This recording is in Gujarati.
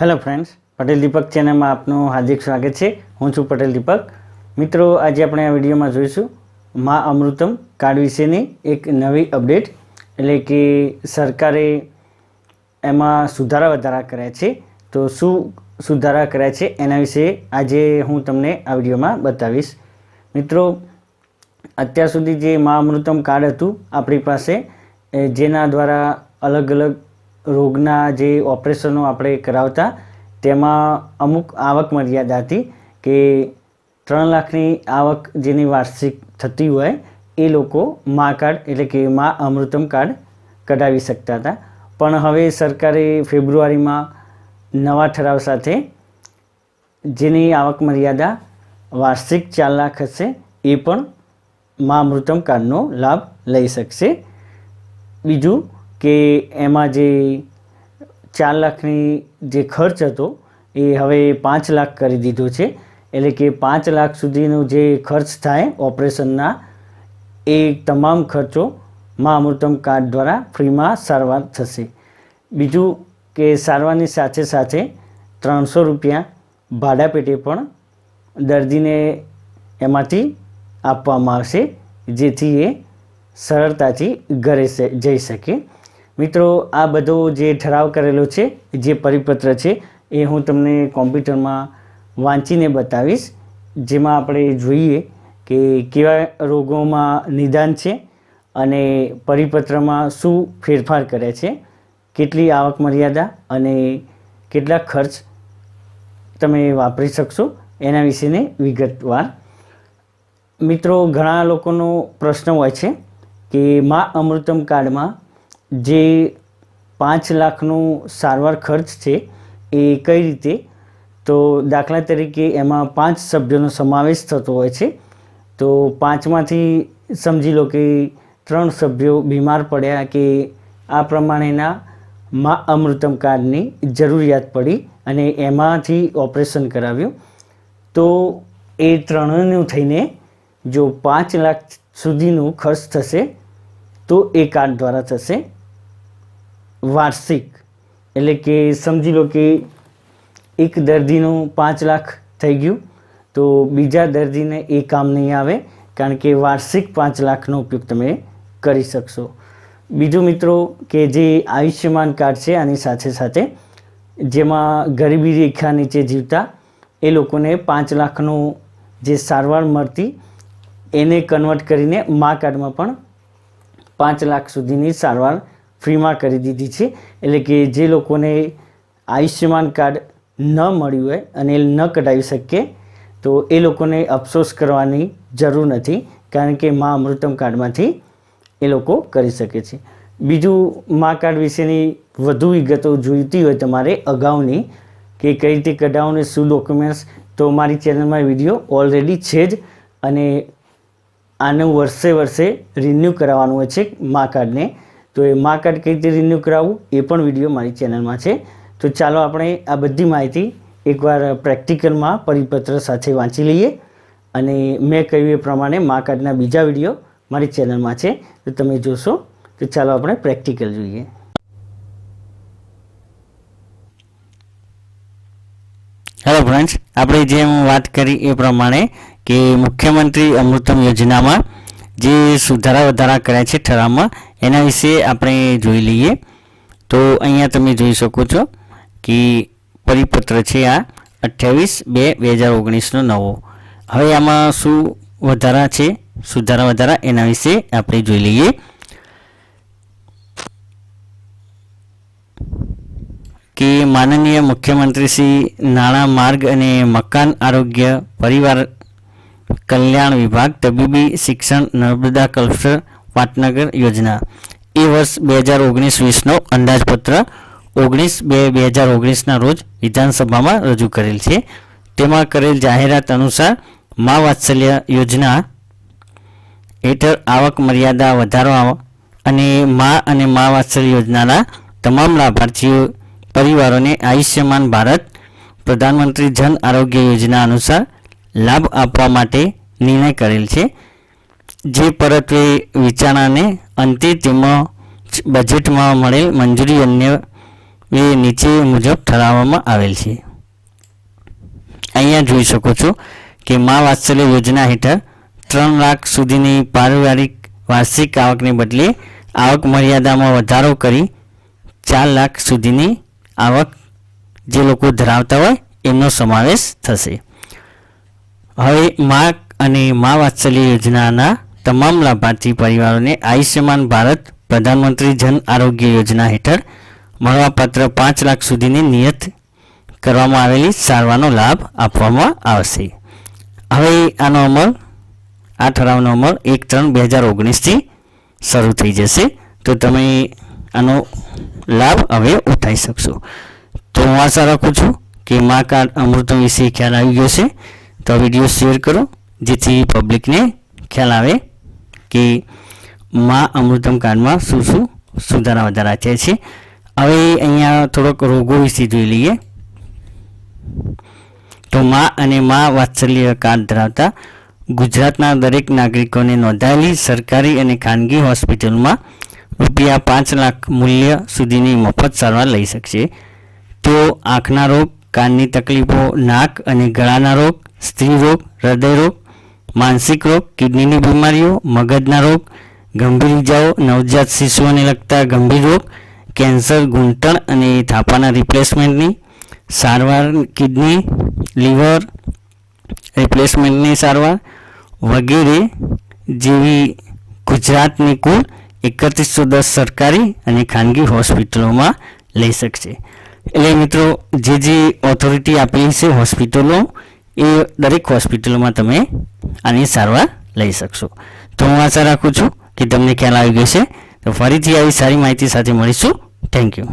હેલો ફ્રેન્ડ્સ પટેલ દીપક ચેનલમાં આપનું હાર્દિક સ્વાગત છે. હું છું પટેલ દીપક મિત્રો, આજે આપણે આ વિડીયોમાં જોઈશું મા અમૃતમ કાર્ડ વિશેની એક નવી અપડેટ, એટલે કે સરકારે એમાં સુધારા વધારા કર્યા છે. તો શું સુધારા કર્યા છે એના વિશે આજે હું તમને આ વિડીયોમાં બતાવીશ. મિત્રો, અત્યાર સુધી જે મા અમૃતમ કાર્ડ હતું, આપણી પાસે જેના દ્વારા અલગ અલગ રોગના જે ઓપરેશનો આપણે કરાવતા, તેમાં અમુક આવક મર્યાદા હતી કે ત્રણ લાખની આવક જેની વાર્ષિક થતી હોય, એ લોકો મા કાર્ડ એટલે કે મા અમૃતમ કાર્ડ કઢાવી શકતા હતા. પણ હવે સરકારે ફેબ્રુઆરીમાં નવા ઠરાવ સાથે જેની આવક મર્યાદા વાર્ષિક ચાર લાખ હશે, એ પણ મા અમૃતમ કાર્ડનો લાભ લઈ શકશે. બીજું કે એમાં જે ચાર લાખની જે ખર્ચ હતો, એ હવે પાંચ લાખ કરી દીધો છે. એટલે કે પાંચ લાખ સુધીનો જે ખર્ચ થાય ઓપરેશનના, એ તમામ ખર્ચો મા અમૃતમ કાર્ડ દ્વારા ફ્રીમાં સારવાર થશે. બીજું કે સારવારની સાથે સાથે ત્રણસો રૂપિયા ભાડા પેટે પણ દર્દીને એમાંથી આપવામાં આવશે, જેથી એ સરળતાથી ઘરે જઈ શકે. મિત્રો, આ બધો જે ઠરાવ કરેલો છે, જે પરિપત્ર છે, એ હું તમને કોમ્પ્યુટરમાં વાંચીને બતાવીશ. જેમાં આપણે જોઈએ કે કેવા રોગોમાં નિદાન છે અને પરિપત્રમાં શું ફેરફાર કરે છે, કેટલી આવક મર્યાદા અને કેટલા ખર્ચ તમે વાપરી શકશો, એના વિશેની વિગતવાર. મિત્રો, ઘણા લોકોનો પ્રશ્ન હોય છે કે મા અમૃતમ કાર્ડમાં જે પાંચ લાખનો સારવાર ખર્ચ છે એ કઈ રીતે? તો દાખલા તરીકે એમાં પાંચ સભ્યોનો સમાવેશ થતો હોય છે. તો પાંચમાંથી સમજી લો કે ત્રણ સભ્યો બીમાર પડ્યા કે આ પ્રમાણેના મા અમૃતમ કાર્ડની જરૂરિયાત પડી અને એમાંથી ઓપરેશન કરાવ્યું. તો એ ત્રણનું થઈને જો પાંચ લાખ સુધીનું ખર્ચ થશે તો એ કાર્ડ દ્વારા થશે. વાર્ષિક. એટલે કે સમજી લો કે એક દર્દીનું પાંચ લાખ થઈ ગયું, તો બીજા દર્દીને એ કામ નહીં આવે, કારણ કે વાર્ષિક પાંચ લાખનો ઉપયોગ તમે કરી શકશો. બીજું મિત્રો કે જે આયુષ્યમાન કાર્ડ છે, આની સાથે સાથે જેમાં ગરીબી રેખા નીચે જીવતા, એ લોકોને પાંચ લાખનું જે સારવાર મળતી, એને કન્વર્ટ કરીને મા કાર્ડમાં પણ પાંચ લાખ સુધીની સારવાર ફ્રીમાં કરી દીધી છે. એટલે કે જે લોકોને આયુષ્યમાન કાર્ડ ન મળ્યું હોય અને એ ન કઢાવી શકીએ તો એ લોકોને અફસોસ કરવાની જરૂર નથી, કારણ કે મા અમૃતમ કાર્ડમાંથી એ લોકો કરી શકે છે. બીજું, મા કાર્ડ વિશેની વધુ વિગતો જોઈતી હોય તમારે અગાઉની, કે કઈ રીતે કઢાવને શું ડોક્યુમેન્ટ્સ તો મારી ચેનલમાં વીડિયો ઓલરેડી છે જ અને આનું વર્ષે વર્ષે રિન્યૂ કરાવવાનું હોય છે મા કાર્ડને. તો એ મા કાર્ડ કઈ રીતે રિન્યૂ કરાવવું એ પણ વીડિયો મારી ચેનલમાં છે. તો ચાલો આપણે આ બધી માહિતી એકવાર પ્રેક્ટિકલમાં પરિપત્ર સાથે વાંચી લઈએ. અને મેં કહ્યું એ પ્રમાણે મા કાર્ડના બીજા વીડિયો મારી ચેનલમાં છે. તો તમે જોશો. તો ચાલો આપણે પ્રેક્ટિકલ જોઈએ. હેલો ફ્રેન્ડ્સ આપણે જેમ વાત કરી એ પ્રમાણે કે મુખ્યમંત્રી અમૃતમ યોજનામાં જે સુધારા વધારા કર્યા છે ઠરાવમાં, એના વિશે આપણે જોઈ લઈએ. તો અહીંયા તમે જોઈ શકો છો કે પરિપત્ર છે આ અઠ્યાવીસ બે બે હજાર ઓગણીસનો નવો. હવે આમાં શું વધારા છે, સુધારા વધારા એના વિશે આપણે જોઈ લઈએ. કે માનનીય મુખ્યમંત્રી શ્રી નાણાં માર્ગ અને મકાન આરોગ્ય પરિવાર કલ્યાણ વિભાગ, તબીબી શિક્ષણ, નર્મદા કલ્ચર પાટનગર યોજના. એ વર્ષ બે હજાર ઓગણીસ વીસનો અંદાજપત્ર ઓગણીસ બે બે હજાર ઓગણીસના રોજ વિધાનસભામાં રજૂ કરેલ છે. તેમાં કરેલ જાહેરાત અનુસાર મા વાત્સલ્ય યોજના હેઠળ આવક મર્યાદા વધારવા અને મા અને મા વાત્સલ્ય યોજનાના તમામ લાભાર્થીઓ, પરિવારોને આયુષ્યમાન ભારત, પ્રધાનમંત્રી જન આરોગ્ય યોજના અનુસાર લાભ આપવા માટે નિર્ણય કરેલ છે. જે પરત્વે વિચારણાને અંતે તેમાં બજેટમાં મળેલ મંજૂરી અન્ય નીચે મુજબ ઠરાવવામાં આવેલ છે. અહીંયા જોઈ શકો છો કે મા વાત્સલ્ય યોજના હેઠળ ત્રણ લાખ સુધીની પારિવારિક વાર્ષિક આવકને બદલે આવક મર્યાદામાં વધારો કરી ચાર લાખ સુધીની આવક જે લોકો ધરાવતા હોય એમનો સમાવેશ થશે. હવે મા અને મા વાત્સલ્ય યોજનાના તમામ લાભાર્થી પરિવારોને આયુષ્યમાન ભારત પ્રધાનમંત્રી જન આરોગ્ય યોજના હેઠળ મળવાપાત્ર પાંચ લાખ સુધીની નિયત કરવામાં આવેલી સારવારનો લાભ આપવામાં આવશે. હવે આનો અમલ, આ ઠરાવનો અમલ એક ત્રણ બે હજાર ઓગણીસથી શરૂ થઈ જશે. તો તમે આનો લાભ હવે ઉઠાવી શકશો. તો હું આશા રાખું છું કે મા કાર્ડ અમૃતમ વિશે ખ્યાલ આવી ગયો છે. તો વીડિયો શેર કરો, જેથી પબ્લિકને ખ્યાલ આવે કે મા અમૃતમ કાર્ડમાં શું શું સુધારા વધારા છે છે. હવે અહીંયા થોડોક રોગો વિશે જોઈ લઈએ. તો મા અને મા વાત્સલ્ય કાર્ડ ધરાવતા ગુજરાતના દરેક નાગરિકોને નોંધાયેલી સરકારી અને ખાનગી હોસ્પિટલમાં રૂપિયા પાંચ લાખ મૂલ્ય સુધીની મફત સારવાર લઈ શકશે. તેઓ આંખના રોગ, કાનની તકલીફો, નાક અને ગળાના રોગ સ્ત્રી રોગ, હૃદય રોગ, માનસિક રોગ, કિડનીની બીમારીઓ, મગજના રોગ, ગંભીર ઇજાઓ નવજાત શિશુઓને લગતા ગંભીર રોગ, કેન્સર ઘૂંટણ અને થાપાના રિપ્લેસમેન્ટની સારવાર કિડની, લીવર રિપ્લેસમેન્ટની સારવાર વગેરે જેવી ગુજરાતની કુલ એકત્રીસો દસ સરકારી અને ખાનગી હોસ્પિટલોમાં લઈ શકશે. એટલે મિત્રો, જે જે ઓથોરિટી આપેલી છે હોસ્પિટલો એ દરેક હોસ્પિટલોમાં તમે આની સારવાર લઈ શકશો. તો હું આશા રાખું છું કે તમને ખ્યાલ આવી ગયો છે તો ફરીથી આવી સારી માહિતી સાથે મળીશું. Thank you